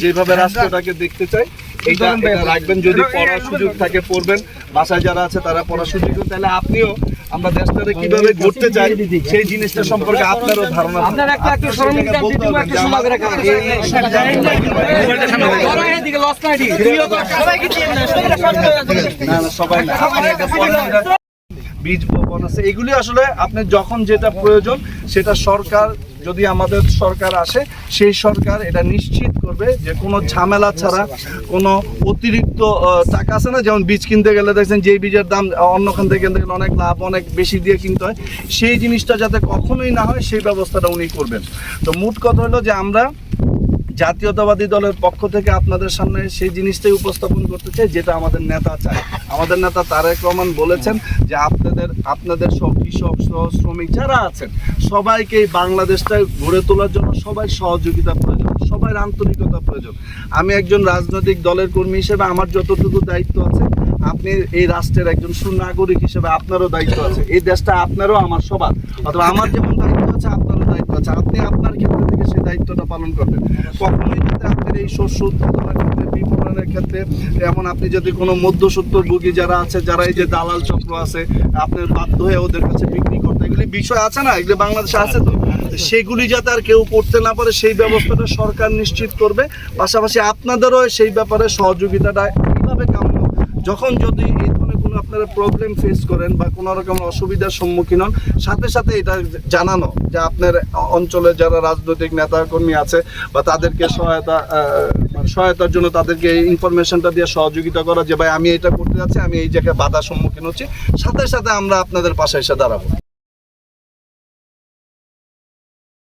যেভাবে রাষ্ট্রটাকে দেখতে চাই এইটা রাখবেন যদি পড়ার সুযোগ থাকে পড়বেন বাসায় যারা আছে তারা পড়ার সুযোগ তাহলে আপনিও আমরা দেশটাকে কীভাবে করতে চাই সেই জিনিসটা সম্পর্কে আপনারও ধারণা আপনার একটা একটু একটা সবাই বীজ বপন আছে এগুলি আসলে আপনি যখন যেটা প্রয়োজন সেটা সরকার যদি আমাদের সরকার আসে, সেই সরকার এটা নিশ্চিত করবে যে কোনো ঝামেলা ছাড়া কোনো অতিরিক্ত টাকা আছে না? যেমন বীজ কিনতে গেলে দেখছেন যে বীজের দাম অন্যখান থেকে কিনতে গেলে অনেক লাভ, অনেক বেশি দিয়ে কিনতে হয়। সেই জিনিসটা যাতে কখনোই না হয়, সেই ব্যবস্থাটা উনি করবেন। তো মোট কথা হলো যে আমরা জাতীয়তাবাদী দলের পক্ষ থেকে আপনাদের সামনে সেই জিনিসটাই উপস্থাপন করতে চাই, যেটা আমাদের নেতা চায়। আমাদের নেতা তারেক রহমান বলেছেন যে আপনাদের আপনাদের সব কৃষক সহ শ্রমিক যারা আছেন, সবাইকে এই বাংলাদেশটা গড়ে তোলার জন্য সবাই সহযোগিতা প্রয়োজন সবার আন্তরিকতা প্রয়োজন। আমি একজন রাজনৈতিক দলের কর্মী হিসেবে আমার যতটুকু দায়িত্ব আছে, আপনি এই রাষ্ট্রের একজন সুনাগরিক হিসেবে আপনারও দায়িত্ব আছে, এই দেশটা আপনারও, আমার সবার। অথবা আমার যেমন দায়িত্ব আছে, আপনারও দায়িত্ব আছে। আপনি আপনার ক্ষেত্রে থেকে সেই দায়িত্বটা পালন করবেন কখনোই যদি আপনার এই শস্য উৎপাদনের ক্ষেত্রে, বিপণনের ক্ষেত্রে এমন আপনি যদি কোনো মধ্যসত্ত্বভোগী যারা আছে, যারা এই যে দালাল চক্র আছে আপনার বাধ্য হয়ে ওদের কাছে বিক্রি করতে এগুলি বিষয় আছে না? এগুলি বাংলাদেশে আছে তো? সেগুলি যাতে আর কেউ করতে না পারে, সেই ব্যবস্থাটা সরকার নিশ্চিত করবে। পাশাপাশি আপনাদেরও সেই ব্যাপারে সহযোগিতাটা যখন যদি এই ধরনের কোনো আপনারা প্রবলেম ফেস করেন বা কোনো রকম অসুবিধার সম্মুখীন হন, সাথে সাথে এটা জানানো যে আপনার অঞ্চলে যারা রাজনৈতিক নেতাকর্মী আছে বা তাদেরকে সহায়তা মানে সহায়তার জন্য তাদেরকে এই ইনফরমেশনটা দিয়ে সহযোগিতা করা যে, ভাই, আমি এটা করতে যাচ্ছি, আমি এই জায়গায় বাধার সম্মুখীন হচ্ছি। সাথে সাথে আমরা আপনাদের পাশে এসে দাঁড়াবো।